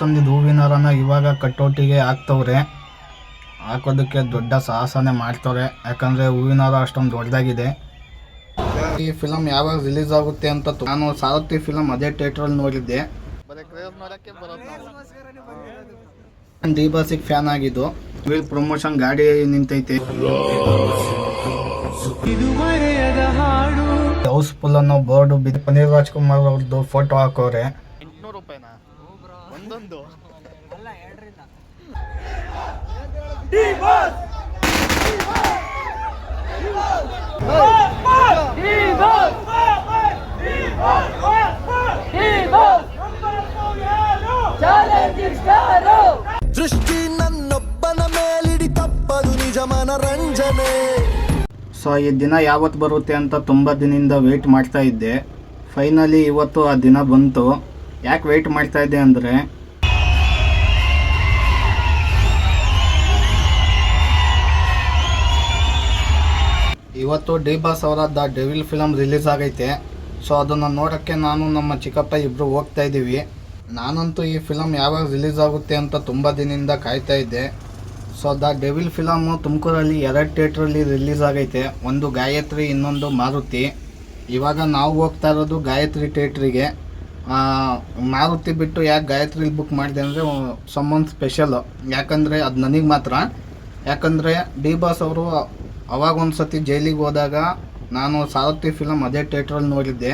ತಂದಿದ್ದು ಹೂವಿನ ಹಾರನ ಇವಾಗ ಕಟ್ಟೋಟಿಗೆ ಹಾಕ್ತವ್ರೆ. ಹಾಕೋದಕ್ಕೆ ದೊಡ್ಡ ಸಾಹಸನೆ ಮಾಡ್ತವ್ರೆ. ಯಾಕಂದ್ರೆ ಹೂವಿನ ಹಾರ ಅಷ್ಟೊಂದು ದೊಡ್ಡದಾಗಿದೆ. ಈ ಫಿಲಮ್ ಯಾವಾಗ ರಿಲೀಸ್ ಆಗುತ್ತೆ ಅಂತ ನಾನು ಸಾರಥಿ ಫಿಲಮ್ ಅದೇ ಥಿಯೇಟ್ರಲ್ಲಿ ನೋಡಿದ್ದೆ. ಡಿ ಫ್ಯಾನ್ ಆಗಿದ್ದು. ವಿಲ್ ಪ್ರಮೋಷನ್ ಗಾಡಿ ನಿಂತೈತೆ. ಹೌಸ್ಫುಲ್ ಅನ್ನೋ ಬೋರ್ಡ್ ಬಿದ್ದು ಪನೀರ್ ರಾಜ್ಕುಮಾರ್ ಅವ್ರದ್ದು ಫೋಟೋ ಹಾಕೋರೆ. ಒಂದೊಂದು. ದೃಷ್ಟಿ ನನ್ನೊಬ್ಬನ ಮೇಲಿಡಿ ತಪ್ಪದು ನಿಜ ಮನರಂಜನೆ. ಸೊ ಈ ದಿನ ಯಾವತ್ತು ಬರುತ್ತೆ ಅಂತ ತುಂಬ ದಿನದಿಂದ ವೆಯ್ಟ್ ಮಾಡ್ತಾ ಇದ್ದೆ. ಫೈನಲಿ ಇವತ್ತು ಆ ದಿನ ಬಂತು. ಯಾಕೆ ವೆಯ್ಟ್ ಮಾಡ್ತಾ ಇದ್ದೆ ಅಂದರೆ ಇವತ್ತು ಡಿ ಬಾಸ್ ಅವರ ದ ಡೆವಿಲ್ ಫಿಲಮ್ ರಿಲೀಸ್ ಆಗೈತೆ. ಸೊ ಅದನ್ನು ನೋಡೋಕ್ಕೆ ನಾನು ನಮ್ಮ ಚಿಕ್ಕಪ್ಪ ಇಬ್ಬರು ಹೋಗ್ತಾ ಇದ್ದೀವಿ ನಾನಂತೂ ಈ ಫಿಲಮ್ ಯಾವಾಗ ರಿಲೀಸ್ ಆಗುತ್ತೆ ಅಂತ ತುಂಬ ದಿನದಿಂದ ಕಾಯ್ತಾ ಇದ್ದೆ. ಸೊ ದ ಡೆವಿಲ್ ಫಿಲಮು ತುಮಕೂರಲ್ಲಿ ಎರಡು ಥಿಯೇಟ್ರಲ್ಲಿ ರಿಲೀಸ್ ಆಗೈತೆ. ಒಂದು ಗಾಯತ್ರಿ, ಇನ್ನೊಂದು ಮಾರುತಿ. ಇವಾಗ ನಾವು ಹೋಗ್ತಾ ಇರೋದು ಗಾಯತ್ರಿ ಥಿಯೇಟ್ರಿಗೆ. ಮಾರುತಿ ಬಿಟ್ಟು ಯಾಕೆ ಗಾಯತ್ರಿಲಿ ಬುಕ್ ಮಾಡಿದೆ ಅಂದರೆ ಸಮ್ಮನ್ ಸ್ಪೆಷಲು ಯಾಕಂದರೆ ಅದು ನನಗೆ ಮಾತ್ರ. ಯಾಕಂದರೆ ಡಿ ಬಾಸ್ ಅವರು ಅವಾಗ ಒಂದು ಸತಿ ಜೈಲಿಗೆ ಹೋದಾಗ ನಾನು ಸಾರಥಿ ಫಿಲಮ್ ಅದೇ ಥಿಯೇಟ್ರಲ್ಲಿ ನೋಡಿದ್ದೆ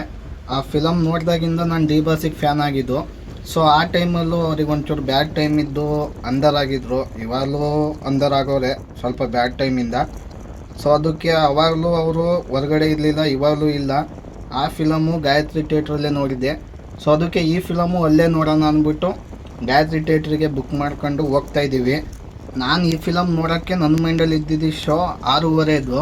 ಆ ಫಿಲಮ್ ನೋಡಿದಾಗಿಂದ ನಾನು ಡಿ ಬಾಸಿಗೆ ಫ್ಯಾನ್ ಆಗಿದ್ದು. ಸೊ ಆ ಟೈಮಲ್ಲೂ ಅವ್ರಿಗೆ ಒಂಚೂರು ಬ್ಯಾಡ್ ಟೈಮ್ ಇದ್ದು ಅಂದರ್ ಆಗಿದ್ರು. ಇವಾಗಲೂ ಅಂದರ್ ಆಗೋರೆ, ಸ್ವಲ್ಪ ಬ್ಯಾಡ್ ಟೈಮಿಂದ ಸೊ ಅದಕ್ಕೆ ಅವಾಗಲೂ ಅವರು ಹೊರಗಡೆ ಇರಲಿಲ್ಲ, ಇವಾಗಲೂ ಇಲ್ಲ. ಆ ಫಿಲಮು ಗಾಯತ್ರಿ ಥಿಯೇಟ್ರಲ್ಲೇ ನೋಡಿದ್ದೆ. ಸೊ ಅದಕ್ಕೆ ಈ ಫಿಲಮು ಅಲ್ಲೇ ನೋಡೋಣ ಅಂದ್ಬಿಟ್ಟು ಗಾಯತ್ರಿ ಥಿಯೇಟ್ರಿಗೆ ಬುಕ್ ಮಾಡ್ಕೊಂಡು ಹೋಗ್ತಾ ಇದ್ದೀವಿ. ನಾನು ಈ ಫಿಲಮ್ ನೋಡೋಕ್ಕೆ ನನ್ನ ಮೈಂಡಲ್ಲಿ ಇದ್ದಿದ್ದು ಶೋ ಆರೂವರೆದು.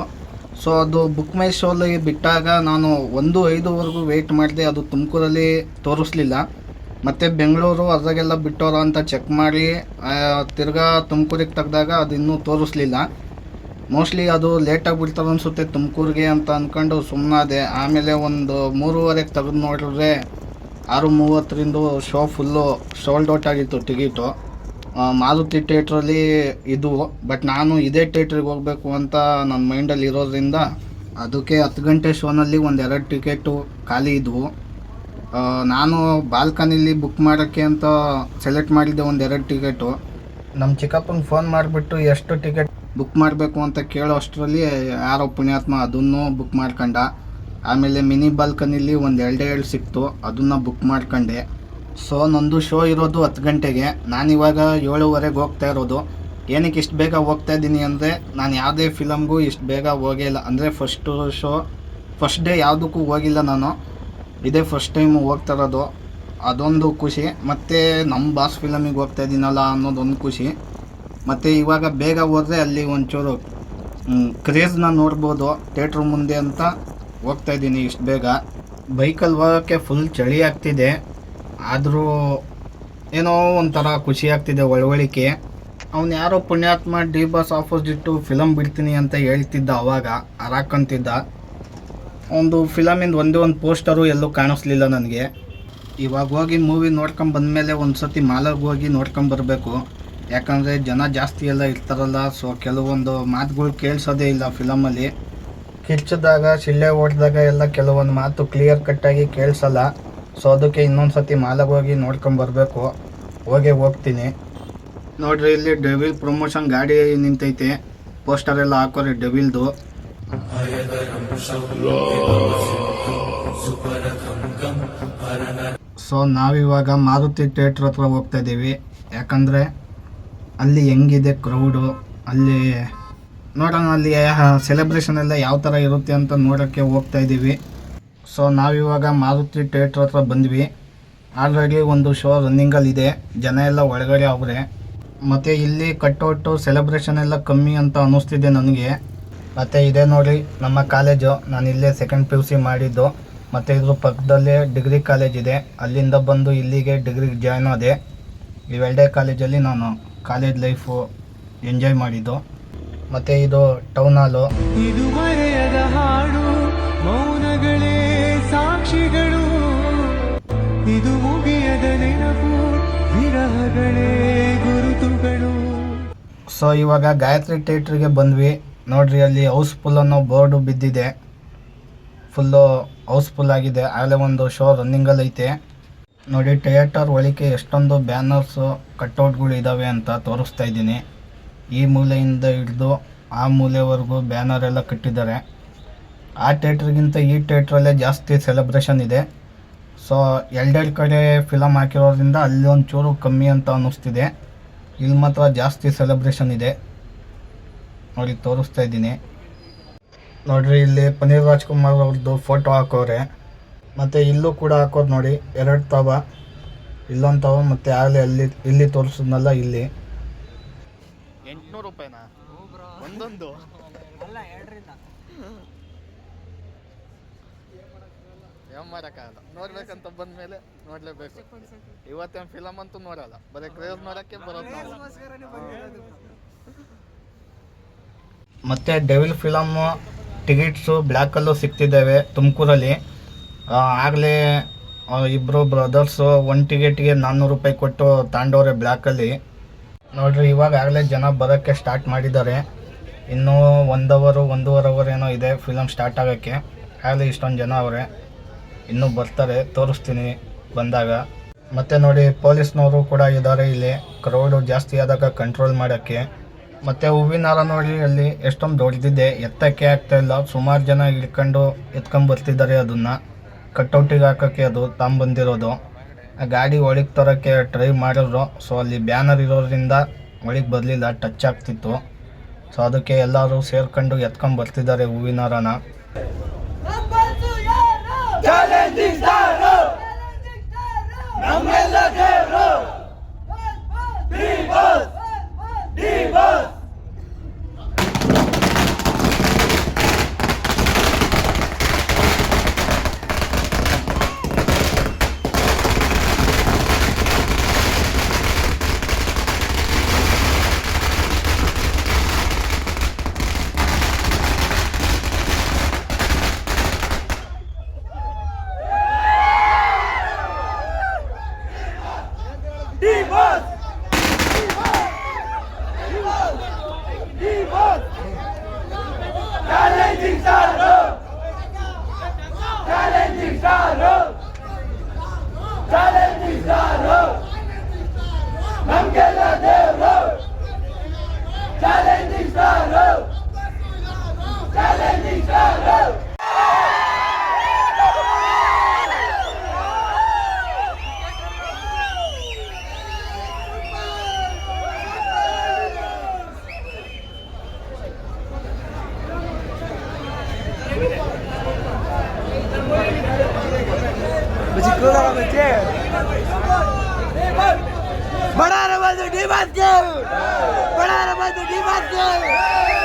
ಸೊ ಅದು ಬುಕ್ ಮೈ ಶೋಲಿ ಬಿಟ್ಟಾಗ ನಾನು ಒಂದು ಐದುವರೆಗೂ ವೆಯ್ಟ್ ಮಾಡಿದೆ, ಅದು ತುಮಕೂರಲ್ಲಿ ತೋರಿಸ್ಲಿಲ್ಲ. ಮತ್ತು ಬೆಂಗಳೂರು ಅದ್ರಾಗೆಲ್ಲ ಬಿಟ್ಟೋರ ಅಂತ ಚೆಕ್ ಮಾಡಿ ತಿರ್ಗಾ ತುಮಕೂರಿಗೆ ತೆಗ್ದಾಗ ಅದು ಇನ್ನೂ ತೋರಿಸ್ಲಿಲ್ಲ. ಮೋಸ್ಟ್ಲಿ ಅದು ಲೇಟಾಗಿ ಬಿಡ್ತಾರೆ ಅನಿಸುತ್ತೆ ತುಮಕೂರಿಗೆ ಅಂತ ಅಂದ್ಕೊಂಡು ಸುಮ್ಮನಾದೆ ಆಮೇಲೆ ಒಂದು ಮೂರುವರೆಗೆ ತೆಗೆದು ನೋಡಿದ್ರೆ ಆರು ಮೂವತ್ತರಿಂದ ಶೋ ಫುಲ್ಲು ಸೋಲ್ಡ್ ಔಟ್ ಆಗಿತ್ತು ಟಿಕೆಟು ಮಾರುತಿ ಥಿಯೇಟ್ರಲ್ಲಿ ಇದು, ಬಟ್ ನಾನು ಇದೇ ಥಿಯೇಟ್ರಿಗೆ ಹೋಗಬೇಕು ಅಂತ ನನ್ನ ಮೈಂಡಲ್ಲಿ ಇರೋದ್ರಿಂದ ಅದಕ್ಕೆ ಹತ್ತು ಗಂಟೆ ಶೋನಲ್ಲಿ ಒಂದು ಎರಡು ಟಿಕೆಟು ಖಾಲಿ ಇದ್ವು. ನಾನು ಬಾಲ್ಕನಿಲಿ ಬುಕ್ ಮಾಡೋಕ್ಕೆ ಅಂತ ಸೆಲೆಕ್ಟ್ ಮಾಡಿದ್ದೆ ಒಂದು ಎರಡು ಟಿಕೆಟು. ನಮ್ಮ ಚಿಕ್ಕಪ್ಪನಿಗೆ ಫೋನ್ ಮಾಡಿಬಿಟ್ಟು ಎಷ್ಟು ಟಿಕೆಟ್ ಬುಕ್ ಮಾಡಬೇಕು ಅಂತ ಕೇಳೋ ಅಷ್ಟರಲ್ಲಿ ಯಾರೋ ಪುಣ್ಯಾತ್ಮ ಅದನ್ನು ಬುಕ್ ಮಾಡ್ಕೊಂಡ. ಆಮೇಲೆ ಮಿನಿ ಬಾಲ್ಕನಿಲಿ ಒಂದು ಎರಡೇ ಎರಡು ಸಿಕ್ತು, ಅದನ್ನು ಬುಕ್ ಮಾಡ್ಕೊಂಡೆ. ಸೊ ನಂದು ಶೋ ಇರೋದು ಹತ್ತು ಗಂಟೆಗೆ. ನಾನು ಇವಾಗ ಏಳುವರೆಗೆ ಹೋಗ್ತಾ ಇರೋದು. ಏನಕ್ಕೆ ಇಷ್ಟು ಬೇಗ ಹೋಗ್ತಾ ಇದ್ದೀನಿ ಅಂದರೆ, ನಾನು ಯಾವುದೇ ಫಿಲಮ್ಗೂ ಇಷ್ಟು ಬೇಗ ಹೋಗೇ ಇಲ್ಲ. ಅಂದರೆ ಫಸ್ಟು ಶೋ ಫಸ್ಟ್ ಡೇ ಯಾವುದಕ್ಕೂ ಹೋಗಿಲ್ಲ ನಾನು. ಇದೇ ಫಸ್ಟ್ ಟೈಮು ಹೋಗ್ತಾ ಇರೋದು. ಅದೊಂದು ಖುಷಿ. ಮತ್ತು ನಮ್ಮ ಬಾಸ್ ಫಿಲಮಿಗೆ ಹೋಗ್ತಾ ಇದ್ದೀನಲ್ಲ ಅನ್ನೋದೊಂದು ಖುಷಿ. ಮತ್ತು, ಇವಾಗ ಬೇಗ ಹೋದರೆ ಅಲ್ಲಿ ಒಂಚೂರು ಕ್ರೇಜ್ನ ನೋಡ್ಬೋದು. ಥೇಟ್ರ್ ಮುಂದೆ ಅಂತ ಹೋಗ್ತಾ ಇದ್ದೀನಿ ಇಷ್ಟು ಬೇಗ. ಬೈಕಲ್ಲಿ ಹೋಗೋಕ್ಕೆ ಫುಲ್ ಚಳಿ ಆಗ್ತಿದೆ. ಆದರೂ ಏನೋ ಒಂಥರ ಖುಷಿ ಆಗ್ತಿದೆ ಒಳವಳಿಕೆ. ಅವನು ಯಾರೋ ಪುಣ್ಯಾತ್ಮ ಡಿ ಬಾಸ್ ಆಪೋಸಿಟ್ಟು ಫಿಲಮ್ ಬಿಡ್ತೀನಿ ಅಂತ ಹೇಳ್ತಿದ್ದ ಅವಾಗ ಹರಾಕಂತಿದ್ದ ಒಂದು ಫಿಲಮಿಂದ ಒಂದೇ ಒಂದು ಪೋಸ್ಟರು ಎಲ್ಲೂ ಕಾಣಿಸ್ಲಿಲ್ಲ ನನಗೆ. ಇವಾಗ ಹೋಗಿ ಮೂವಿ ನೋಡ್ಕೊಂಡ್ ಬಂದಮೇಲೆ ಒಂದು ಸತಿ ಮಾಲಾಗಿ ಹೋಗಿ ನೋಡ್ಕೊಂಬರ್ಬೇಕು ಯಾಕಂದರೆ ಜನ ಜಾಸ್ತಿ ಎಲ್ಲ ಇರ್ತಾರಲ್ಲ, ಸೊ ಕೆಲವೊಂದು ಮಾತುಗಳು ಕೇಳಿಸೋದೇ ಇಲ್ಲ ಫಿಲಮಲ್ಲಿ. ಕಿಚ್ಚಿದಾಗ ಶಿಳ್ಳೆ ಓಡಿದಾಗ ಎಲ್ಲ ಕೆಲವೊಂದು ಮಾತು ಕ್ಲಿಯರ್ ಕಟ್ಟಾಗಿ ಕೇಳಿಸಲ್ಲ. ಸೊ ಅದಕ್ಕೆ ಇನ್ನೊಂದು ಸತಿ ಮಾಲಾಗಿ ಹೋಗಿ ನೋಡ್ಕೊಂಬರ್ಬೇಕು ಹೋಗೇ ಹೋಗ್ತೀನಿ. ನೋಡ್ರಿ, ಇಲ್ಲಿ ಡೆವಿಲ್ ಪ್ರಮೋಷನ್ ಗಾಡಿ ನಿಂತೈತೆ. ಪೋಸ್ಟರ್ ಎಲ್ಲ ಹಾಕೋರಿ ಡೆವಿಲ್ದು ಸೊ ನಾವಿವಾಗ ಮಾರುತಿ ಥಿಯೇಟ್ರ್ ಹತ್ರ ಹೋಗ್ತಾ ಇದ್ದೀವಿ ಯಾಕಂದರೆ, ಅಲ್ಲಿ ಹೆಂಗಿದೆ ಕ್ರೌಡು ಅಲ್ಲಿ ನೋಡೋಣ, ಅಲ್ಲಿ ಸೆಲೆಬ್ರೇಷನ್ ಎಲ್ಲ ಯಾವ ಥರ ಇರುತ್ತೆ ಅಂತ ನೋಡೋಕ್ಕೆ ಹೋಗ್ತಾ ಇದ್ದೀವಿ ಸೊ ನಾವಿವಾಗ ಮಾರುತಿ ಥಿಯೇಟ್ರ್ ಹತ್ರ ಬಂದ್ವಿ. ಆಲ್ರೆಡಿ ಒಂದು ಶೋ ರನ್ನಿಂಗಲ್ಲಿದೆ. ಜನ ಎಲ್ಲ ಒಳಗಡೆ ಅವರೆ. ಮತ್ತು ಇಲ್ಲಿ ಕಟ್ಔಟು ಸೆಲೆಬ್ರೇಷನ್ ಎಲ್ಲ ಕಮ್ಮಿ ಅಂತ ಅನ್ನಿಸ್ತಿದೆ ನನಗೆ. ಮತ್ತು ಇದೆ ನೋಡಿ, ನಮ್ಮ ಕಾಲೇಜು. ನಾನು ಇಲ್ಲೇ ಸೆಕೆಂಡ್ ಪಿ ಯು ಸಿ ಮಾಡಿದ್ದು. ಮತ್ತು ಇದ್ರ ಪಕ್ಕದಲ್ಲೇ ಡಿಗ್ರಿ ಕಾಲೇಜ್ ಇದೆ. ಅಲ್ಲಿಂದ ಬಂದು ಇಲ್ಲಿಗೆ ಡಿಗ್ರಿಗೆ ಜಾಯ್ನ್ ಆದೆ. ಇವೆರಡೇ ಕಾಲೇಜಲ್ಲಿ ನಾನು ಕಾಲೇಜ್ ಲೈಫು ಎಂಜಾಯ್ ಮಾಡಿದ್ದು. ಮತ್ತು ಇದು ಟೌನ್ ಹಾಲು ಮೌನಗಳೇ. ಸಾಕ್ಷಿಗಳು. ಇದು ಮುಗಿಯದ ನೆನಪು, ವಿರಹಗಳೇ ಗುರುತುಗಳು. ಸೊ ಇವಾಗ ಗಾಯತ್ರಿ ಥಿಯೇಟ್ರಿಗೆ ಬಂದ್ವಿ. ನೋಡ್ರಿ, ಅಲ್ಲಿ ಹೌಸ್ ಫುಲ್ ಅನ್ನೋ ಬೋರ್ಡ್ ಬಿದ್ದಿದೆ. ಫುಲ್ಲು ಹೌಸ್ ಫುಲ್ ಆಗಿದೆ. ಆಗಲೇ ಒಂದು ಶೋ ರನ್ನಿಂಗಲ್ಲಿ ಐತೆ. ನೋಡಿ ಥಿಯೇಟರ್ ಒಳಿಕೆ ಎಷ್ಟೊಂದು ಬ್ಯಾನರ್ಸು ಕಟ್ಔಟ್ಗಳು ಇದ್ದಾವೆ ಅಂತ ತೋರಿಸ್ತಾ ಇದ್ದೀನಿ. ಈ ಮೂಲೆಯಿಂದ ಹಿಡಿದು, ಆ ಮೂಲೆವರೆಗೂ ಬ್ಯಾನರ್ ಎಲ್ಲ ಕಟ್ಟಿದ್ದಾರೆ. ಆ ಥಿಯೇಟ್ರಿಗಿಂತ ಈ ಥಿಯೇಟ್ರಲ್ಲೇ ಜಾಸ್ತಿ ಸೆಲೆಬ್ರೇಷನ್ ಇದೆ. ಸೊ ಎರಡೆರಡು ಕಡೆ ಫಿಲಮ್ ಹಾಕಿರೋದ್ರಿಂದ ಅಲ್ಲಿ ಒಂಚೂರು ಕಮ್ಮಿ ಅಂತ ಅನ್ನಿಸ್ತಿದೆ. ಇಲ್ಲಿ ಮಾತ್ರ ಜಾಸ್ತಿ ಸೆಲೆಬ್ರೇಷನ್ ಇದೆ. ನೋಡಿ ತೋರಿಸ್ತಾ ಇದ್ದೀನಿ. ನೋಡಿರಿ ಇಲ್ಲಿ ಪನ್ನೀರ್ ರಾಜ್ಕುಮಾರ್ ಅವ್ರದ್ದು ಫೋಟೋ ಹಾಕೋರೆ. ಮತ್ತು ಇಲ್ಲೂ ಕೂಡ ಹಾಕೋದು ನೋಡಿ ಎರಡು ತವ. ಇಲ್ಲೊಂದು ತವ ಮತ್ತು ಆಗಲೇ ಅಲ್ಲಿ ಇಲ್ಲಿ ತೋರಿಸಿದ್ನಲ್ಲ ಇಲ್ಲಿ. ಎಂಟುನೂರು ರೂಪಾಯಿನಾ? ಒಂದೊಂದು? ಏನ್ ಮಾಡೋಕ್ಕಾಗಲ್ಲ ನೋಡ್ಬೇಕಂತ ಬಂದ್ಮೇಲೆ ನೋಡ್ಲೇಬೇಕು. ಇವತ್ತೇನು ಫಿಲಮ್ ಅಂತೂ ನೋಡಲ್ಲ. ಬರೀ ಕ್ರೇಜ್ ನೋಡಕ್ಕೆ ಬರೋದು ನಾವು. ಮತ್ತೆ ಡೆವಿಲ್ ಫಿಲಮ್ ಟಿಕೆಟ್ಸು ಬ್ಲ್ಯಾಕಲ್ಲೂ ಸಿಗ್ತಿದ್ದಾವೆ ತುಮಕೂರಲ್ಲಿ. ಆಗಲೇ ಇಬ್ಬರು ಬ್ರದರ್ಸು ಒನ್ ಟಿಕೆಟ್ಗೆ ನಾನ್ನೂರು ರೂಪಾಯಿ ಕೊಟ್ಟು ತಾಂಡವ್ರೆ ಬ್ಲ್ಯಾಕಲ್ಲಿ ನೋಡ್ರಿ ಇವಾಗ ಆಗಲೇ ಜನ ಬರೋಕ್ಕೆ ಸ್ಟಾರ್ಟ್ ಮಾಡಿದ್ದಾರೆ. ಇನ್ನೂ ಒಂದು ಅವರು ಒಂದೂವರೆ ಅವರ್ ಏನೋ ಇದೆ ಫಿಲಮ್ ಸ್ಟಾರ್ಟ್ ಆಗೋಕ್ಕೆ. ಆಗಲೇ ಇಷ್ಟೊಂದು ಜನ ಅವರೇ. ಇನ್ನೂ ಬರ್ತಾರೆ, ತೋರಿಸ್ತೀನಿ ಬಂದಾಗ. ಮತ್ತೆ ನೋಡಿ, ಪೊಲೀಸ್ನವರು ಕೂಡ ಇದ್ದಾರೆ ಇಲ್ಲಿ. ಕ್ರೌಡು ಜಾಸ್ತಿ ಆದಾಗ ಕಂಟ್ರೋಲ್ ಮಾಡೋಕ್ಕೆ. ಮತ್ತೆ ಹೂವಿನ ಹಾರ ನೋಡಿ ಅಲ್ಲಿ ಎಷ್ಟೊಂದು ದೊಡ್ಡದಿದೆ ಎತ್ತಕ್ಕೆ ಆಗ್ತಾ ಇಲ್ಲ. ಸುಮಾರು ಜನ ಹಿಡ್ಕೊಂಡು ಎತ್ಕೊಂಡ್ ಬರ್ತಿದ್ದಾರೆ ಅದನ್ನ. ಕಟ್ಔಟಿಗೆ ಹಾಕೋಕ್ಕೆ ಅದು ಬಂದಿರೋದು. ಆ ಗಾಡಿ ಒಳಗೆ ತರೋಕ್ಕೆ ಟ್ರೈ ಮಾಡಿದ್ರು. ಸೊ ಅಲ್ಲಿ ಬ್ಯಾನರ್ ಇರೋದ್ರಿಂದ ಒಳಗೆ ಬರಲಿಲ್ಲ ಟಚ್ ಆಗ್ತಿತ್ತು. ಸೊ ಅದಕ್ಕೆ ಎಲ್ಲರೂ ಸೇರ್ಕೊಂಡು ಎತ್ಕೊಂಡು ಬರ್ತಿದ್ದಾರೆ ಹೂವಿನ ಹಾರನ Challenge is. ಬಡಾರ ಬಂದು ಡಿ ಬಾಸ್ಗೆ ಬಡಾರ ಬಂದು ಡಿ ಬಾಸ್ಗೆ ¡Vamos!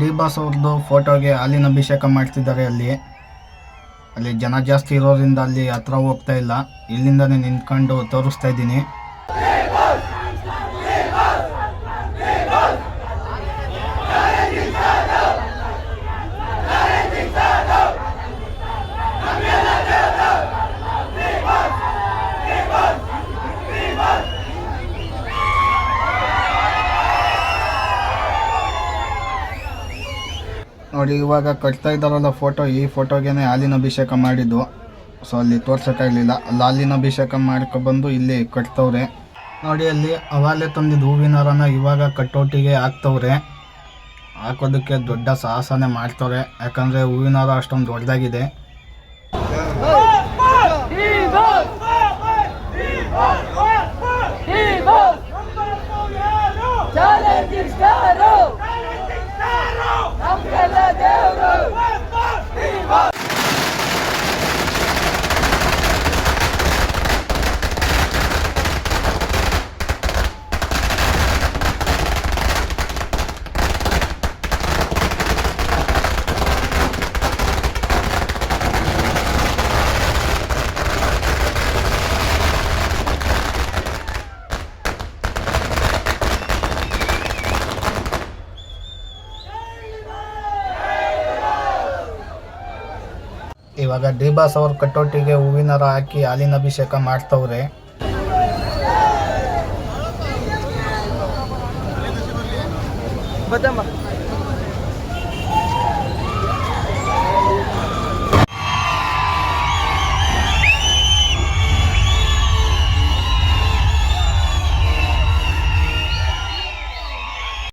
ಡಿ ಬಾಸ್ ಅವ್ರದ್ದು ಫೋಟೋಗೆ ಹಾಲಿನ ಅಭಿಷೇಕ ಮಾಡ್ತಿದ್ದಾರೆ ಅಲ್ಲಿ. ಅಲ್ಲಿ ಜನ ಜಾಸ್ತಿ ಇರೋದ್ರಿಂದ ಅಲ್ಲಿ ಹತ್ರ ಹೋಗ್ತಾ ಇಲ್ಲ. ಇಲ್ಲಿಂದನೇ ನಿಂತ್ಕೊಂಡು ತೋರಿಸ್ತಾ ಇದ್ದೀನಿ. ನೋಡಿ ಇವಾಗ ಕಟ್ತಾ ಇದ್ದಾರಲ್ಲ ಫೋಟೋ ಈ ಫೋಟೋಗೇನೆ ಹಾಲಿನ ಅಭಿಷೇಕ ಮಾಡಿದ್ದು ಸೊ ಅಲ್ಲಿ ತೋರ್ಸೋಕ್ಕಾಗಲಿಲ್ಲ ಅಲ್ಲಿ ಹಾಲಿನ ಅಭಿಷೇಕ ಮಾಡ್ಕೊಬಂದು ಇಲ್ಲಿ ಕಟ್ತವ್ರೆ ನೋಡಿ ಅಲ್ಲಿ ಅವಾಗಲೇ ತಂದಿದ್ದು ಹೂವಿನ ಹಾರನ ಇವಾಗ ಕಟ್ಟೋಟಿಗೆ ಹಾಕ್ತವ್ರೆ ಹಾಕೋದಕ್ಕೆ ದೊಡ್ಡ ಸಾಹಸನೇ ಮಾಡ್ತವ್ರೆ ಯಾಕಂದರೆ ಹೂವಿನಾರ ಅಷ್ಟೊಂದು ದೊಡ್ಡದಾಗಿದೆ ಚಾಲೆಂಜಿಂಗ್ ಸ್ಟಾರು ಇವಾಗ ಡಿ ಅವ್ರ ಕಟ್ಟೋಟಿಗೆ ಹೂವಿನ ಹಾರ ಹಾಕಿ ಹಾಲಿನ ಅಭಿಷೇಕ ಮಾಡ್ತವ್ರೆ. ಬದಮ್ಮ.